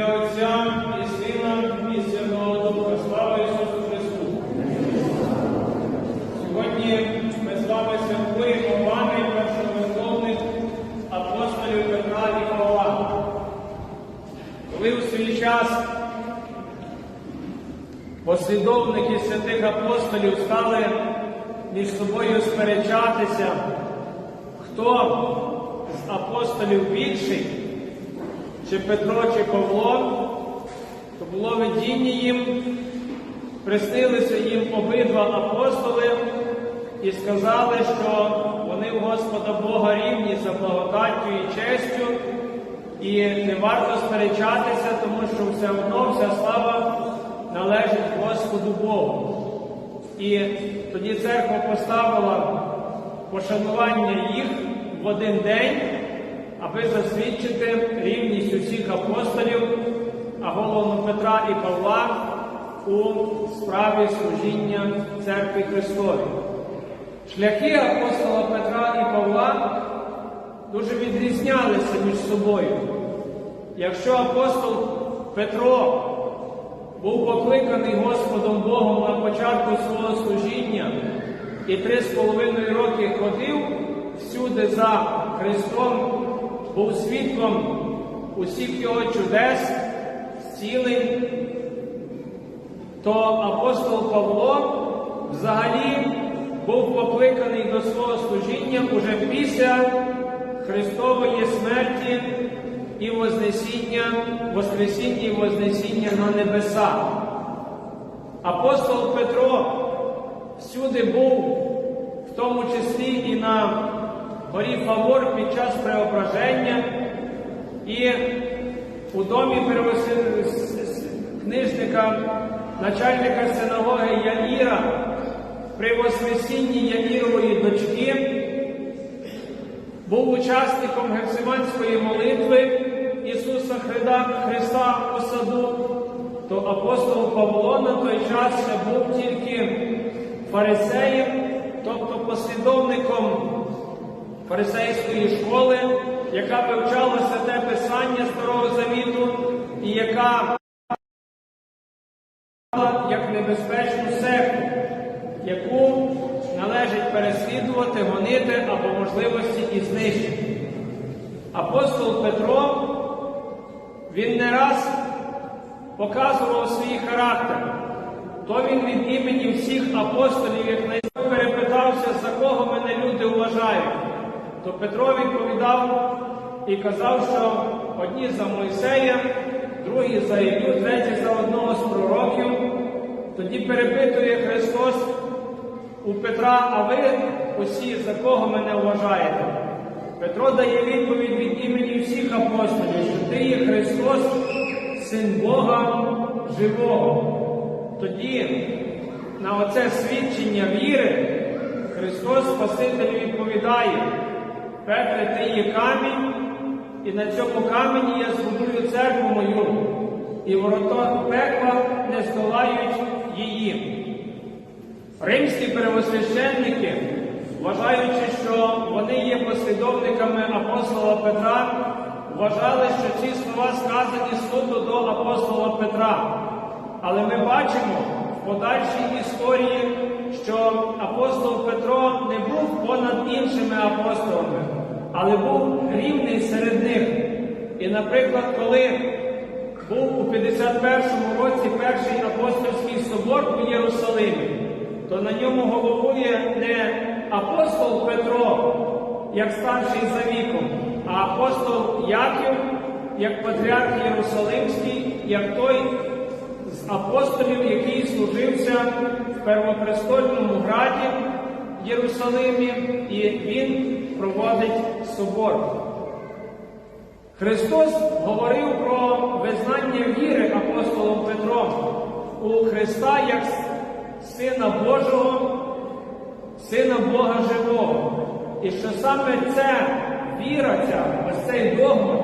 ім'я і Сина, і Святого Духа. Слава Ісусу Христу! Сьогодні ми з вами святкуємо пам'ять першоверховних апостолів Петра і Павла. Коли у свій час послідовники святих апостолів стали між собою сперечатися, хто з апостолів більший, чи Петро, чи Павло, то було видіння їм, приснилися їм обидва апостоли і сказали, що вони у Господа Бога рівні за благодаттю і честю, і не варто сперечатися, тому що все одно вся слава належить Господу Богу. І тоді церква поставила пошанування їх в один день, аби засвідчити рівність усіх апостолів, а головно Петра і Павла у справі служіння церкві Христові. Шляхи апостола Петра і Павла дуже відрізнялися між собою. Якщо апостол Петро був покликаний Господом Богом на початку свого служіння і три з половиною роки ходив всюди за Христом, був свідком усіх його чудес, зцілень, то апостол Павло взагалі був покликаний до свого служіння уже після Христової смерті і Вознесіння, Воскресіння і Вознесіння на небеса. Апостол Петро всюди був, в тому числі і на горі Фавор під час преображення, і у домі книжника, начальника синагоги Яїра при Воскресінні Яїрової дочки був учасником Гефсиманської молитви Ісуса Христа у саду, то апостол Павло на той час ще був тільки фарисеєм, тобто послідовником фарисейської школи, яка вивчала святе Писання Старого Завіту і яка як небезпечну секту, яку належить переслідувати, гонити або можливості і знищити. Апостол Петро, він не раз показував свій характер, то він від імені всіх апостолів, як найбільше перепитався, за кого мене люди вважають, то Петро відповідав і казав, що одні за Мойсея, другі за Ілю, треті за одного з пророків. Тоді перепитує Христос у Петра, а ви усі за кого мене вважаєте? Петро дає відповідь від імені всіх апостолів, що ти є Христос, Син Бога живого. Тоді на оце свідчення віри Христос Спаситель відповідає, Петре, ти є камінь, і на цьому камені я збудую церкву мою, і ворота пекла не здолають її. Римські первосвященники, вважаючи, що вони є послідовниками апостола Петра, вважали, що ці слова сказані суто до апостола Петра. Але ми бачимо в подальшій історії, що апостол Петро не був понад іншими апостолами, але був рівний серед них. І, наприклад, коли був у 51-му році перший апостольський собор у Єрусалимі, то на ньому головує не апостол Петро, як старший за віком, а апостол Яків, як патріарх Єрусалимський, як той з апостолів, який служився в первопрестольному граді в Єрусалимі, і він проводить собор. Христос говорив про визнання віри апостолом Петром у Христа як Сина Божого, Сина Бога Живого. І що саме ця віра, ця, ось цей догма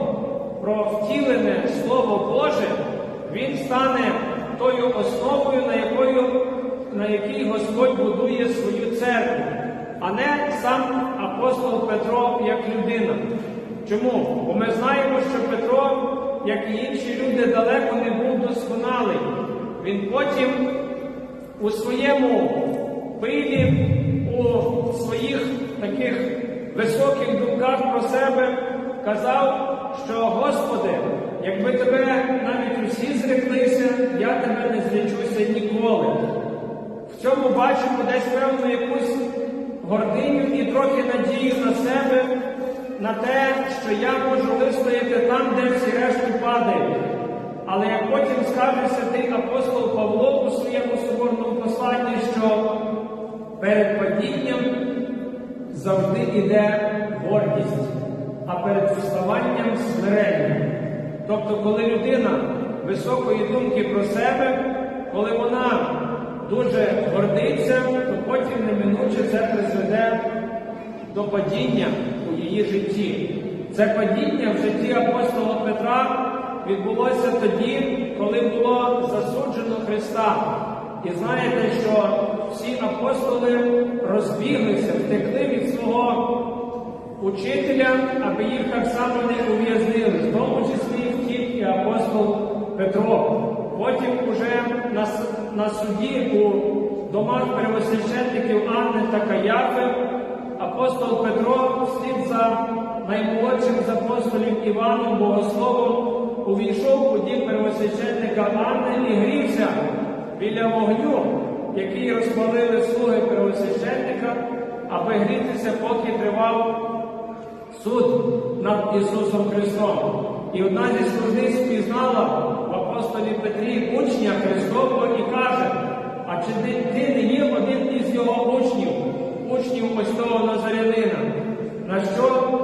про втілене Слово Боже, він стане тою основою, на якою, на якій Господь будує свою церкву, а не сам апостол Петро як людина. Чому? Бо ми знаємо, що Петро як і інші люди, далеко не був досконалий. Він потім у своєму пилі, у своїх таких високих думках про себе казав, що Господи, якби тебе навіть усі зреклися, я тебе не зречуся ніколи. В цьому бачимо десь певну якусь гординю і трохи надію на себе, на те, що я можу вистояти там, де всі решту падають. Але як потім скаже святий апостол Павло у своєму соборному посланні, що перед падінням завжди йде гордість, а перед вставанням смирення. Тобто, коли людина високої думки про себе, коли вона дуже гордиться, то потім неминуче це призведе до падіння у її житті. Це падіння в житті апостола Петра відбулося тоді, коли було засуджено Христа. І знаєте, що всі апостоли розбіглися, втекли від свого учителя, аби їх так само не ув'язнили, в тому числі втік і апостол Петро. Потім уже на, на суді у домах первосвященників Анни та Каяфи апостол Петро вслід за наймолодшим з апостолів Іваном Богословом увійшов у дім первосвященника Анни і грівся біля вогню, який розпалили слуги первосвященника, аби грітися, поки тривав суд над Ісусом Христом. І одна зі служниць пізнала в апостолі Петрі учня Христового і каже, а чи ти, не є один із його учнів, учнів ось того Назарянина? На що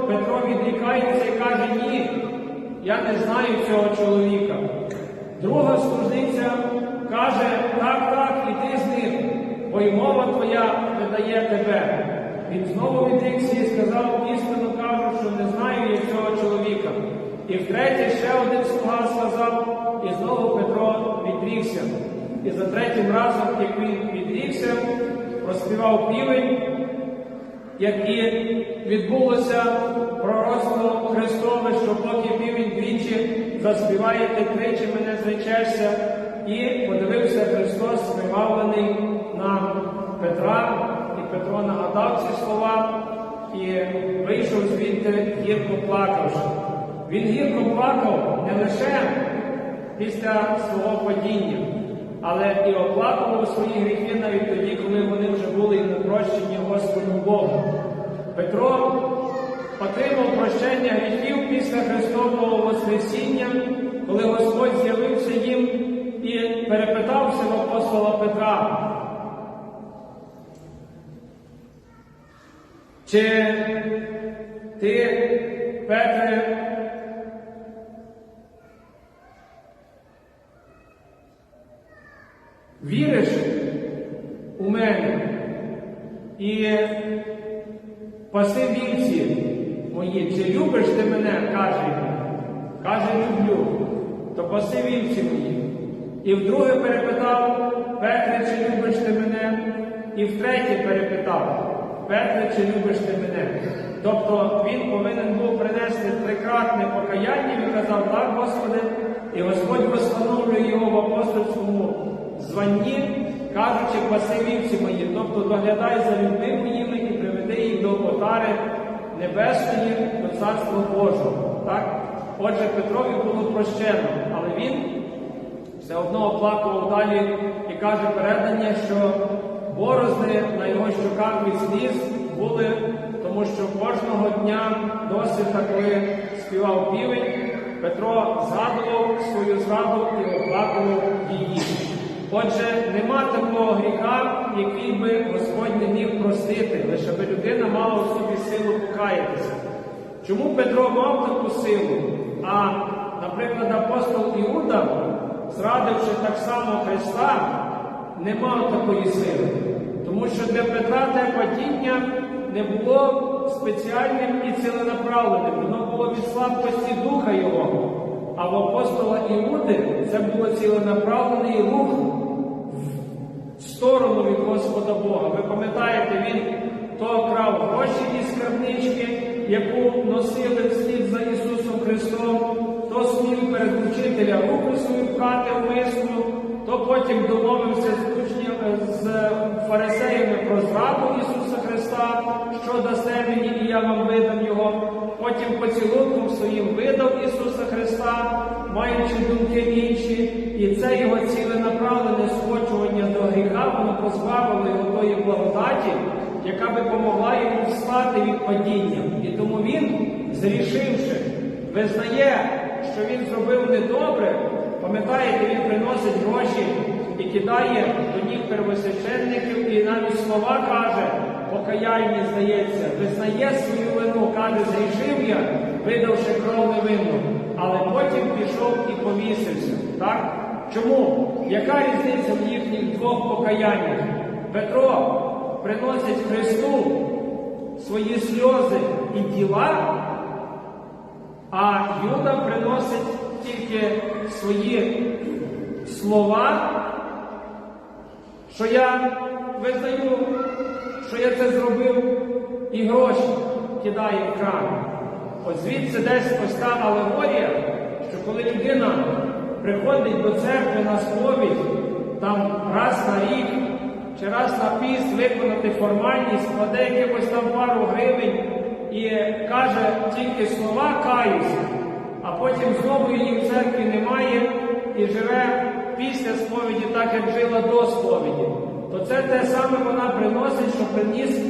Петро відрікається і каже, ні, я не знаю цього чоловіка. Друга служниця каже, так, так, іди з ним, бо й мова твоя видає тебе. Він знову відрікся і сказав, істину кажу, що не знаю я цього чоловіка. І втретє ще один слуга сказав, і знову Петро відрікся. І за третім разом, як він відрікся, проспівав півень, як і відбулося пророцтво Христове, що поки півень двічі заспіваєте тричі мене зречешся, і подивився Христос, спрямований на Петра, і Петро нагадав ці слова і вийшов звідти гірко плакавши. Він гірко плакав не лише після свого падіння, але і оплакував свої гріхи навіть тоді, коли вони вже були йому прощені Господу Богу. Петро отримав прощення гріхів після Христового Воскресіння, коли Господь з'явився їм і перепитався в апостола Петра. Чи ти, Петре, віриш у мене і паси вівці мої, чи любиш ти мене, каже. Каже, люблю, то паси вівці мої. І вдруге перепитав, Петре, чи любиш ти мене? І втретє перепитав, Петре, чи любиш ти мене? Тобто він повинен був принести трикратне покаяння, він казав, так, Господи, і Господь встановлює його в апостольському званні, кажучи, паси вівці мої, тобто доглядай за людьми моїми і приведи їх до отари небесної, до Царства Божого. Так? Отже, Петрові було прощено, але він все одно оплакував далі і каже передання, що борозни на його щоках від сліз були, тому що кожного дня досвіта, коли співав півень, Петро згадував свою зраду і оплакував її. Отже, нема такого гріха, який би Господь не міг простити, лише би людина мала у собі силу покаятися. Чому Петро мав таку силу? А, наприклад, апостол Іуда, зрадивши так само Христа, не мав такої сили. Тому що для Петра те падіння не було спеціальним і ціленаправленим, воно було від слабкості духа його. А в апостола Іуди це було ціленаправлений рух сторону від Господа Бога. Ви пам'ятаєте, він то крав гроші із скарбнички, яку носили вслід за Ісусом Христом, то смів перед учителя руку свою пхати в миску, то потім домовився з учнями з фарисеями про зраду Ісуса Христа, що дасте мені, і я вам видам Його. Потім поцілунком своїм видав Ісуса Христа, маючи думки інші, і це його ціленаправлене схочування до гріха, воно позбавило його тої благодаті, яка би помогла йому встати від падіння. І тому він, зрішивши, визнає, що він зробив недобре. Пам'ятаєте, він приносить гроші і кидає до ніг первосвященників, і навіть слова каже, покаянні, здається, визнає свою вину, каже, зрішив я, видавши кров невинну, але потім пішов і повісився. Так? Чому? Яка різниця в їхніх двох покаяннях? Петро приносить Христу свої сльози і діла, а Юда приносить тільки свої слова, що я визнаю, що я це зробив, і гроші кидає в кран. От звідси десь ось алегорія, що коли людина приходить до церкви на сповідь, там раз на рік чи раз на піст виконати формальність, складе якихось там пару гривень і каже тільки слова каюся, а потім знову її в церкві немає і живе після сповіді, так як жила до сповіді, то це те саме вона приносить, що приніс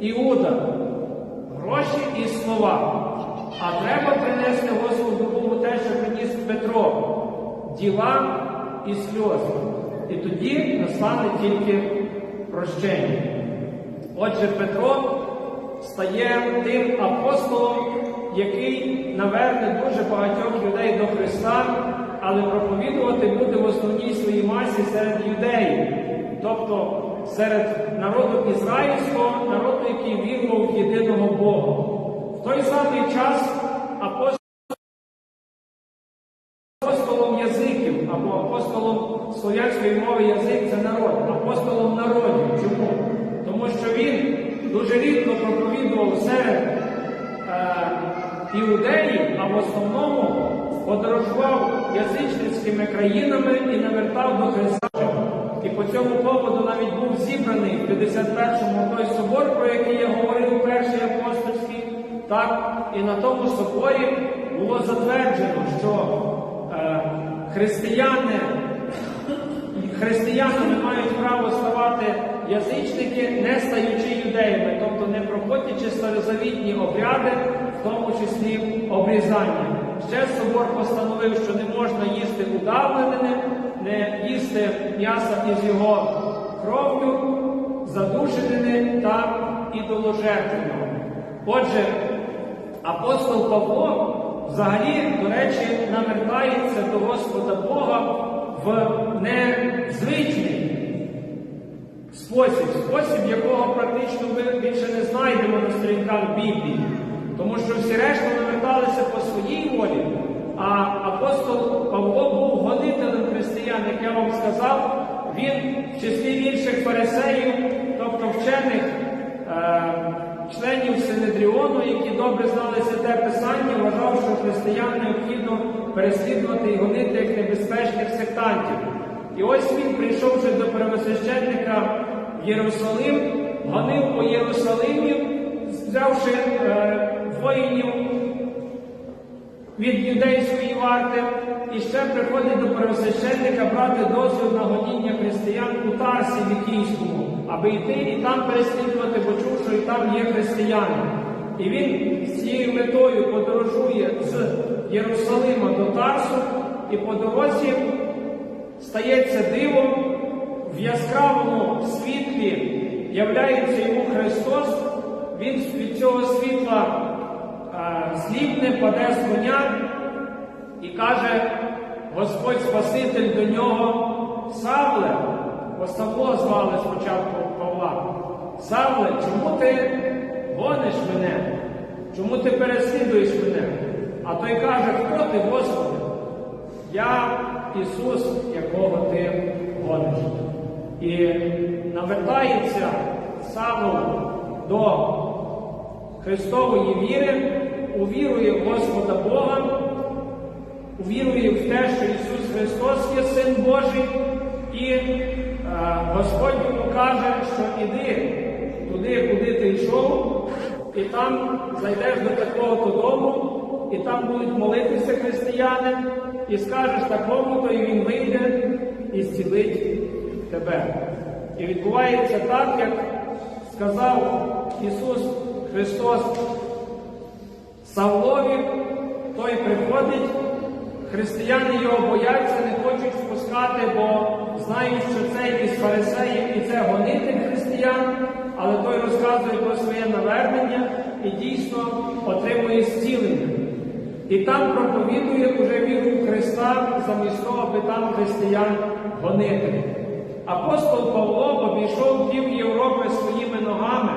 Іуда. Гроші і слова. А треба принести Господу Богу те, що приніс Петро, діла і сльози. І тоді настане тільки прощення. Отже, Петро стає тим апостолом, який наверне дуже багатьох людей до Христа, але проповідувати буде в основній своїй масі серед юдеїв, тобто серед народу ізраїльського, народу, який вірував в єдиного Бога. В той самий час апостол язиків або апостолом слов'янської мови язик це народ, апостолом народів. Чому? Тому що він дуже рідко проповідував серед е, іудеїв, а в основному подорожував язичницькими країнами і навертав до Христа. І по цьому поводу навіть був зібраний в 51-му той собор, про який я говорив, перший апостольський. Так, і на тому соборі було затверджено, що е, християни, християнами мають право ставати язичники, не стаючи юдеями, тобто не проходячи старозавітні обряди, в тому числі обрізання. Ще собор постановив, що не можна їсти удавленини, не їсти м'яса із його кров'ю, задушенини та ідоложертвеного. Отже, апостол Павло взагалі, до речі, навертається до Господа Бога в незвичний спосіб, спосіб, якого практично ми більше не знайдемо на сторінках Біблії. Тому що всі решта наверталися по своїй волі, а апостол Павло був гонителем християн, як я вам сказав, він в числі інших фарисеїв, тобто вчених е, членів Синедріону, які добре знали святе Писання, вважав, що християн необхідно переслідувати і гонити як небезпечних сектантів. І ось він прийшов вже до первосвященника в Єрусалим, гонив по Єрусалимі, взявши е, воїнів від юдейської варти, і ще приходить до первосвященника брати дозвіл на гоніння християн у Тарсі Вікійському, аби йти і там переслідувати, бо чув, що і там є християни. І він з цією метою подорожує з Єрусалима до Тарсу, і по дорозі стається дивом, в яскравому світлі являється йому Христос, він від цього світла а, сліпне, паде з коня і каже Господь Спаситель до нього, Савле, бо Савло звали спочатку Павла. Савле, чому ти гониш мене? Чому ти переслідуєш мене? А той каже, хто ти, Господи? Я Ісус, якого ти гониш. І навертається Савл до Христової віри, увірує в Господа Бога, увірує в те, що Ісус Христос є Син Божий, і Господь йому каже, що іди туди, куди ти йшов, і там зайдеш до такого-то дому, і там будуть молитися християни, і скажеш такому, то і він вийде і зцілить тебе. І відбувається так, як сказав Ісус Христос Савлові, той приходить, християни його бояться, не хочуть впускати, бо знають, що це із фарисеїв і це гонитель християн, але той розказує про своє навернення і дійсно отримує зцілення. І там проповідує уже віру Христа, замість того, аби там християн гонити. Апостол Павло обійшов пів Європи своїми ногами,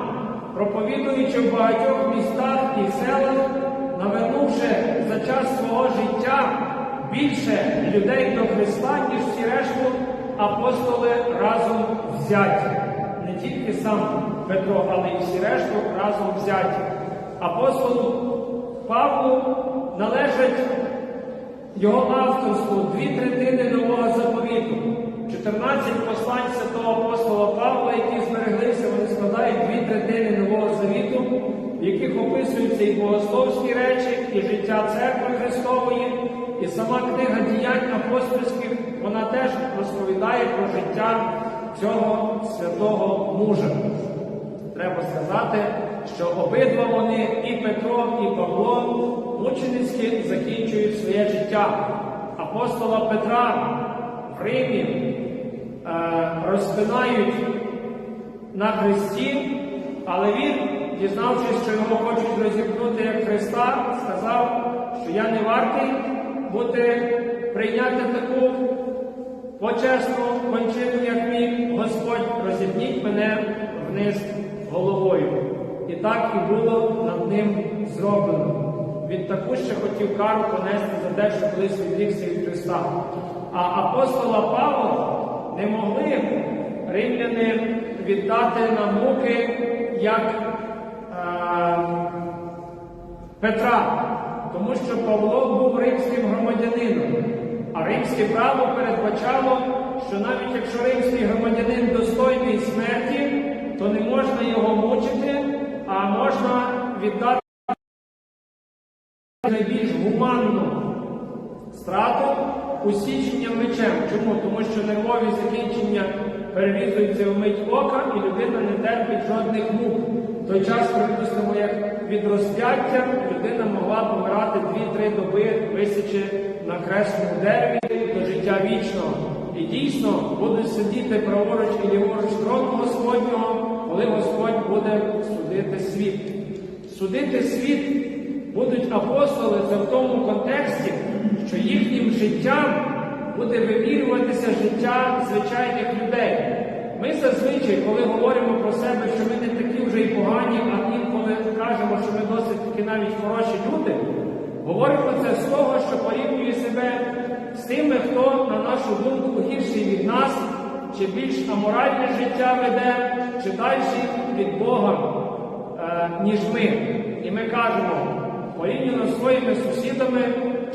проповідуючи в багатьох містах і селах, навернувши за час свого життя більше людей до Христа, ніж всі решту апостоли разом взяті. Не тільки сам Петро, але й всі решту разом взяті. Апостолу Павлу належать його авторству дві третини нового заповіту. 14 послань святого апостола Павла, які збереглися, вони складають дві третини нового завіту, в яких описуються і богословські речі, і життя церкви Христової, і сама книга діянь апостольських, вона теж розповідає про життя цього святого мужа. Треба сказати, що обидва вони, і Петро, і Павло, мученицьки закінчують своє життя. Апостола Петра в Римі е, розпинають на хресті, але він, дізнавшись, що його хочуть розіпнути як Христа, сказав, що я не вартий бути прийняти таку почесну кончину, як мій Господь, розібніть мене вниз головою. І так і було над ним зроблено. Він таку ще хотів кару понести за те, що колись відрікся від Христа. А апостола Павла не могли римляни віддати на муки як е, Петра, тому що Павло був римським громадянином. А римське право передбачало, що навіть якщо римський громадянин достойний смерті, то не можна його мучити, а можна віддати найбільш гуманну страту усіченням мечем. Чому? Тому що нервові закінчення перерізуються в мить ока, і людина не терпить жодних мук. Той час, припустимо, як від розп'яття людина могла помирати 2-3 доби, висячи на кресному дереві до життя вічного. І дійсно будуть сидіти праворуч і ліворуч трону Господнього, коли Господь буде судити світ. Судити світ будуть апостоли це в тому контексті, що їхнім життям буде вимірюватися життя звичайних людей. Ми зазвичай, коли говоримо про себе, що ми не такі вже й погані, а інколи кажемо, що ми досить таки навіть хороші люди, говоримо це з того, що порівнює себе з тими, хто, на нашу думку, гірший від нас, чи більш аморальне життя веде, чи далі від Бога, е, ніж ми. І ми кажемо, порівняно з своїми сусідами,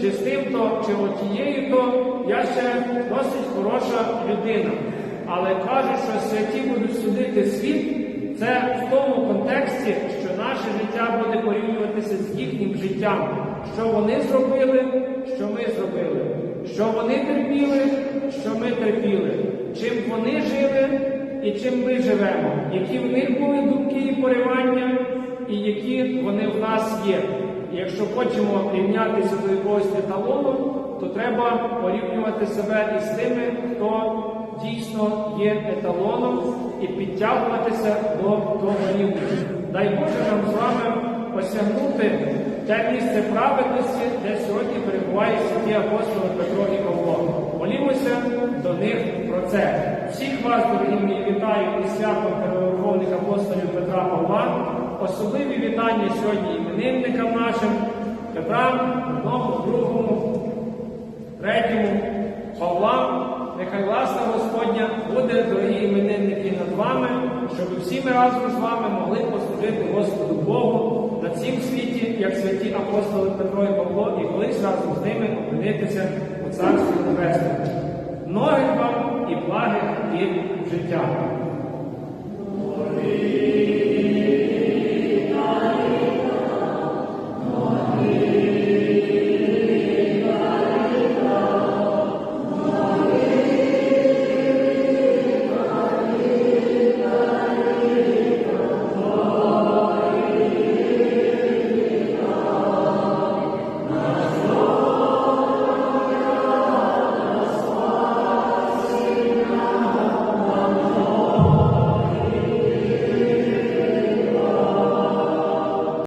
чи з тим, то, чи отією, то я ще досить хороша людина. Але каже, що святі будуть судити світ, це в тому контексті, що наше життя буде порівнюватися з їхнім життям, що вони зробили, що ми зробили, що вони терпіли, що ми терпіли, чим вони жили і чим ми живемо, які в них були думки і поривання, і які вони в нас є. Якщо хочемо рівнятися до якогось еталону, то треба порівнювати себе із тими, хто дійсно є еталоном, і підтягуватися до того рівня. Дай Боже нам з вами осягнути те місце праведності, де сьогодні перебувають святі апостоли Петро і Павло. Молімося до них про це. Всіх вас, дорогі мої, вітаю із святом первоверховних апостолів Петра Павла. Особливі вітання сьогодні іменинникам нашим, Петрам, одному, другому, третьому, Павлам. Нехай ласка Господня буде, дорогі іменинники, над вами, щоб всі ми разом з вами могли послужити Господу Богу на цім світі як святі апостоли Петро і Павло, і колись разом з ними опинитися у Царстві Небесному. Многих вам і благих і життя.